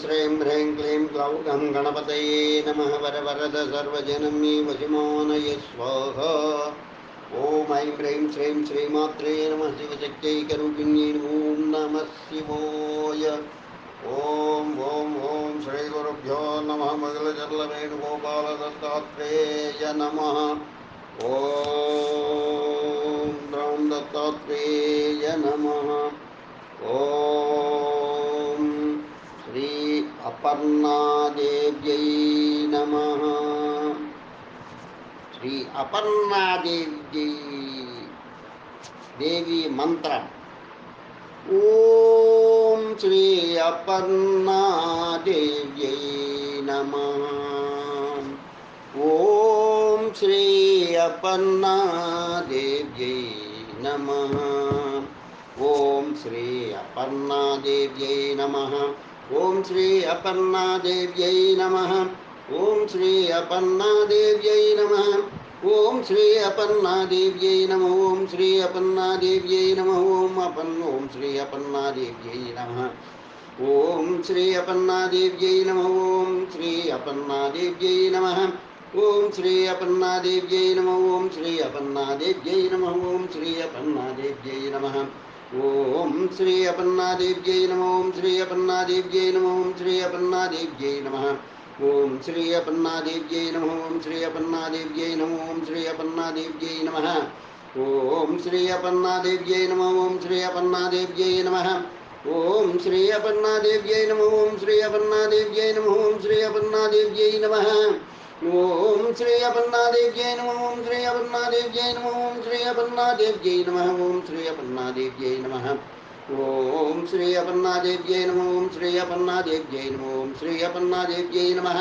श्रीं ह्रीं क्लीं क्लौं गं गणपतये नमः वरवरद सर्वजननी वशमानय स्वाहा ॐ ऐं ह्रीं श्रीं श्रीमात्रे नमः शिवशक्त्यैकरूपिण्यै ॐ नमः शिवाय ॐ ॐ ॐ श्रीगुरुभ्यो नमः मङ्गलचर्लवेणुगोपालदत्तात्रेय नमः ॐ द्रौं दत्तात्रेय नमः अपर्णादेव्यै नमः। श्री अपर्णादेव्यै देवी मन्त्रम् ॐ श्री अपर्णादेव्यै नमः। ॐ श्री अपर्णादेव्यै नमः। ॐ श्री नमः। ओम श्री अपर्णादेव्यै नमः ॐ श्री अपर्णादेव्यै नमः ॐ श्री अपन्नादेव्यै नमः ॐ श्री अपन्नादेव्यै नमः ॐ अपन् ओम श्री अपन्नादेव्यै नमः ॐ श्री अपन्नादेव्यै नमः ॐ श्री अपन्नादेव्यै नमः ॐ श्री अपन्नादेव्यै नमः ॐ श्री अपन्नादेव्यै नमः ॐ श्री अपन्नादेव्यै नमः ओम श्री अपन्नादेव्यै नमः ओम श्री अपन्नादेव्यै नमः ओम श्री अपन्नादेव्यै नमः ओम श्री अपन्नादेव्यै नमः ओम श्री अपन्नादेव्यै नमः ओम श्री अपन्नादेव्यै नमः ओम श्री अपन्नादेव्यै नमः ओम श्री अपन्नादेव्यै नमः ओम श्री अपन्नादेव्यै नमः ओम श्री अपन्नादेव्यै नमः ओम श्री अपन्नादेव्यै नमः ओम श्री अपन्नादेव्यै नमः ओम श्री अपन्नादेव्यै नमः ओम श्री अपन्नादेव्यै नमः ओम श्री अपन्नादेव्यै नमः ओम श्री अपन्नादेव्यै नम ओम श्री अपन्नादेव्यै नमः ओम श्री अपन्नादेव्यै नमः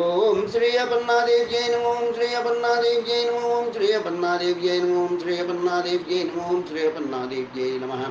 ओम श्री अपन्नादेव्यै नमः ओम श्री अपन्नादेव्यै नम ओम श्री अपन्नादेव्यै नमः ओम श्री अपन्नादेव्यै नमः ओम श्री अपन्नादेव्यै नमः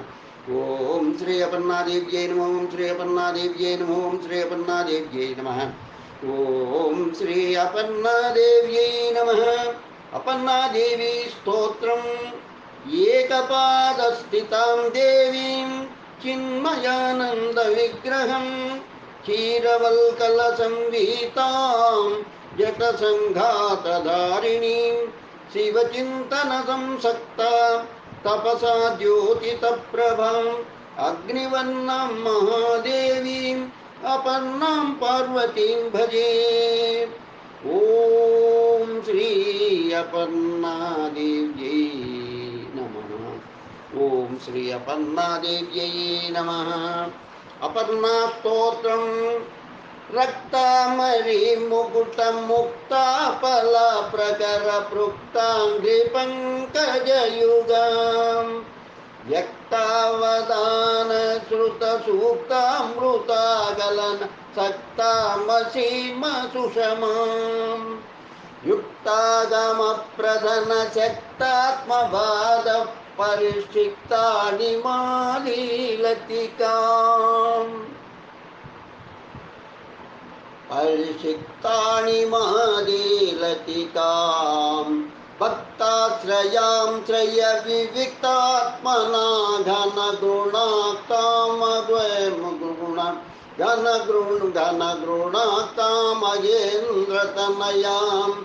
ओम श्री अपन्नादेव्यै नमः ओम श्री अपन्नादेव्यै नमः ओम श्री अपन्नादेव्यै नमः ॐ श्री अपन्नादेव्यै नमः। अपन्नादेवी स्तोत्रम्। एकपादस्थितां देवीं चिन्मयानन्दविग्रहं। क्षीरवल्कलसंविहितां जटसङ्घातधारिणीं। शिवचिन्तनसंसक्ता, तपसा द्योतितप्रभाम् अग्निवर्णं महादेवीं अपन्नां पार्वतीं भजे। ॐ श्री अपन्नादेव्यै नमः। ॐ श्री अपन्नादेव्यै नमः। अपन्नास्तोत्रं रक्तामरीमुकुटमुक्तापलप्रकरपृक्ताङ्घ्रिपङ्कजयुगाम् व्यक्तावदानश्रुतसूक्तामृतागलन् सक्तामसीमसुषमाम् सूक्तामृता मालीलतिकाम्। सक्तामसीम सुषमा युक्तागमप्रधनशक्तात्मभा परिषिक्तानि मालीलतिका भक्ताश्रयां श्रय विविक्तात्मना घनगुणाक्तामगुण घनगृण घनगृणाक्तामयेन्द्रतनयाम्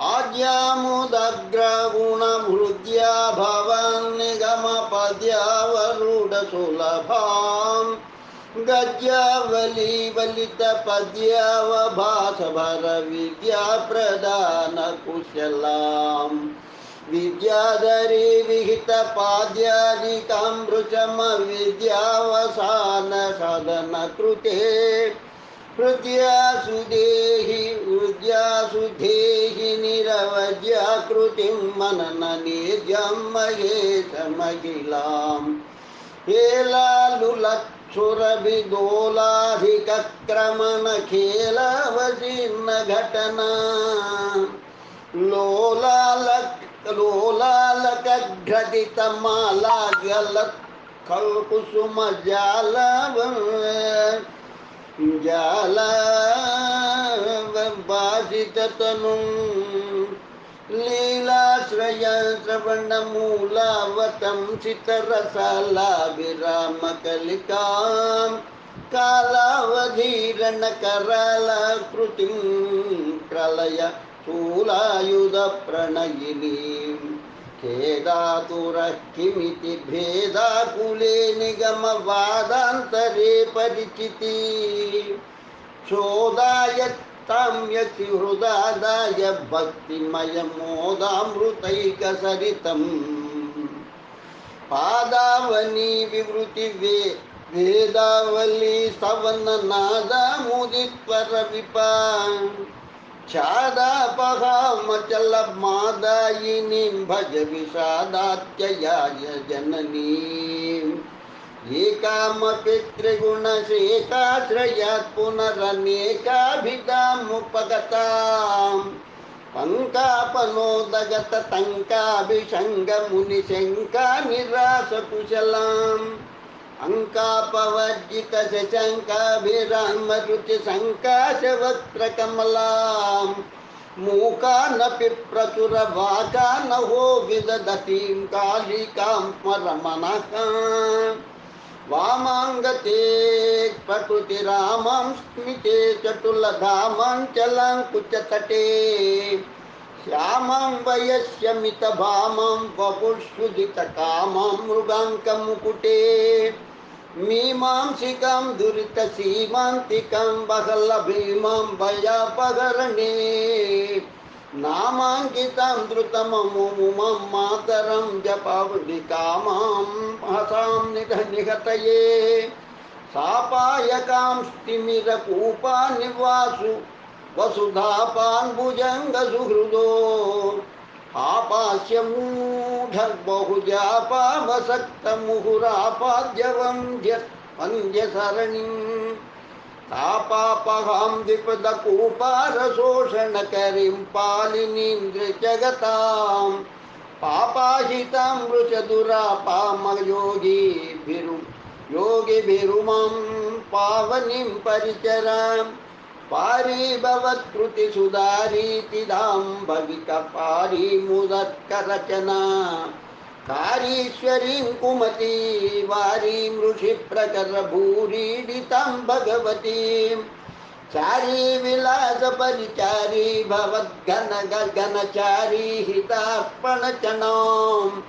आज्यामुदग्रगुणभृद्या भवन्निगमपद्यावरूढसुलभाम्। गज्यावलीवलितपद्यावभासभरविद्याप्रदानकुशलाम् विद्याधरी विहित पाद्यादिकामृचम विद्यावसान सदन कृते हृद्या सुदेहि उद्या सुधेहि निरवद्या कृतिं मनननिजं महेशमखिलां हे लालुलत् क्षुरभिदोलाधिकक्रमणखेलवजीर्णघटना लोलालक लोलालकघटितमालागलत्कुसुमजालव जालव बाधिततनुम् लीलाश्रयश्रवणमूलावतं चितरसालाभिरामकलिकां कालावधीरणकरालकृतिं प्रलय शूलायुधप्रणयिनीम् खेदातुरः किमिति भेदाकुले निगमवादान्तरे परिचिति। शोधाय तां यतिहृदादाय भक्तिमयमोदामृतैकसरितम् पादावनी विवृति वे वेदावली भज विषादात्ययाय जननीम् एकामपितृगुणशेषाश्रयात् पुनरन्येकाभिगामुपगताम् पङ्कापनोदगत टङ्काभिषङ्गमुनिशङ्का निरासकुशलाम् अङ्कापवर्जित शशङ्काभिरामरुचिशङ्काशवक्त्रकमलाम् मूका न पिप्रचुरवाका न हो विदधतीं कालिकां परमनः वामाङ्गते प्रकृतिरामं स्मिते चटुलधामञ्चलाङ्कुचतटे श्यामां वयस्यमितभामां वपुष्युदितकामां मृगाङ्कमुकुटे। मीमांसिकां दुरितसीमान्तिकां बहलभीमां भयापहरणे नामाङ्कितं द्रुतममुमं मातरं जपावलिकामां हसां निघ निहतये सापायकां स्तिमिरकूपानिवासु वसुधापान्भुजङ्गसुहृदो। आपास्यमूढर्बहुजापावसक्तमुहुरापाद्यवं वन्द्यसरणिम्। तापापहां दिपदकूपारशोषणकरीं पालिनीन्द्रजगतां पापाहितां वृचदुरापामयोगीभिरु योगिभिरुमां पावनीं परिचरां। पारीभवत्कृतिसुधारीति धां भविकपारीमुदत्करचना कारीश्वरीं कुमती, वारीं ऋषिप्रकरभूरीडितां भगवतीं। चारी विलासपरिचारी भवद्घनगगनचारी हितार्पणचनां।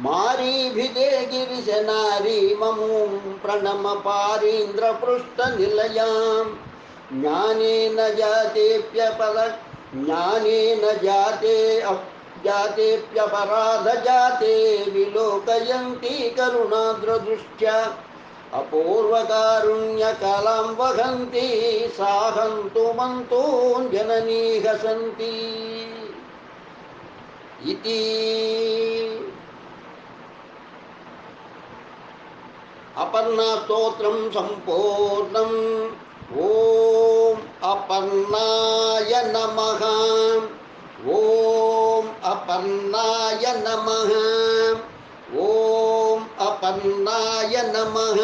मारीभिदे गिरिशनारी, ममुं प्रणमपारीन्द्रपृष्ठनिलयां। ज्ञानेन जातेऽप्यपद ज्ञानेन जाते जातेऽप्यपराधजाते विलोकयन्ति करुणाद्रदृष्ट्या अपूर्वकारुण्यकलां वहन्ति, साहन्तु मन्तून् जननी हसन्ति। इति। अपर्णास्तोत्रं सम्पूर्णम्। ॐ अपर्णाय नमः। अपर्णाय नमः। ॐ अपर्णाय नमः।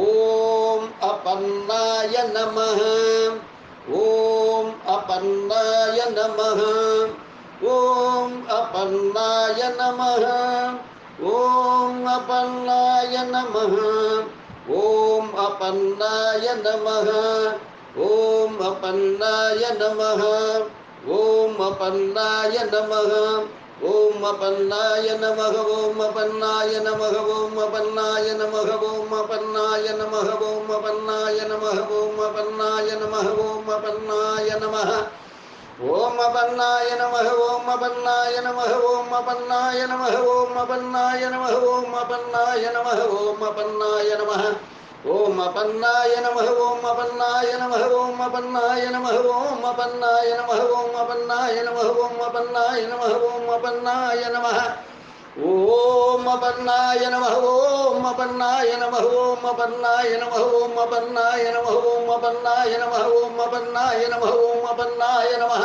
ॐ अपर्णाय नमः। ॐ अपर्णाय नमः। ॐ अपर्णाय नमः। ॐ अपर्णाय नमः। ॐ अपर्णाय नमः। ॐ अपर्णाय नमः। ॐ अपर्णाय नमः ॐ अपर्णाय नमः ॐ अपर्णाय नमः ॐ अपर्णाय नमः ॐ अपर्णाय नमः ॐ अपर्णाय नमः ॐ अपर्णाय नमः ॐ अपर्णाय नमः ॐ अपर्णाय नमः ॐ अपर्णाय नमः ॐ अपर्णाय नमः ॐ अपर्णाय नमः ॐ अपर्णाय नमः ॐ अपर्णाय नमः ॐ अपर्णाय नमः ॐ अपर्णाय नमः ॐ अपर्णाय नमः ॐ अपर्णाय नमः ॐ अपर्णाय नमः ॐ अपर्णाय नमः ॐ अपर्णाय नमः ॐ अपर्णाय नमः ॐ अपर्णाय नमः ॐ अपर्णाय नमः ॐ अपर्णाय नमः ॐ अपर्णाय नमः ॐ अपर्णाय नमः ॐ अपर्णाय नमः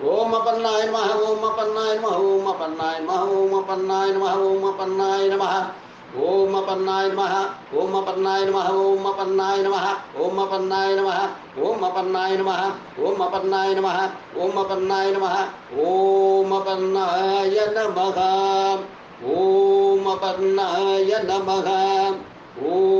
ओम अपन्नाय नमः ओम अपन्नाय नमः ओम अपन्नाय नमः ओम अपन्नाय नमः ओम अपन्नाय नमः ओम अपन्नाय नमः ओम अपन्नाय नमः ओम अपन्नाय नमः ओम अपन्नाय नमः ओम अपन्नाय नमः ओम अपन्नाय नमः ओम अपन्नाय नमः ओम अपन्नाय नमः ओम अपन्नाय नमः ओम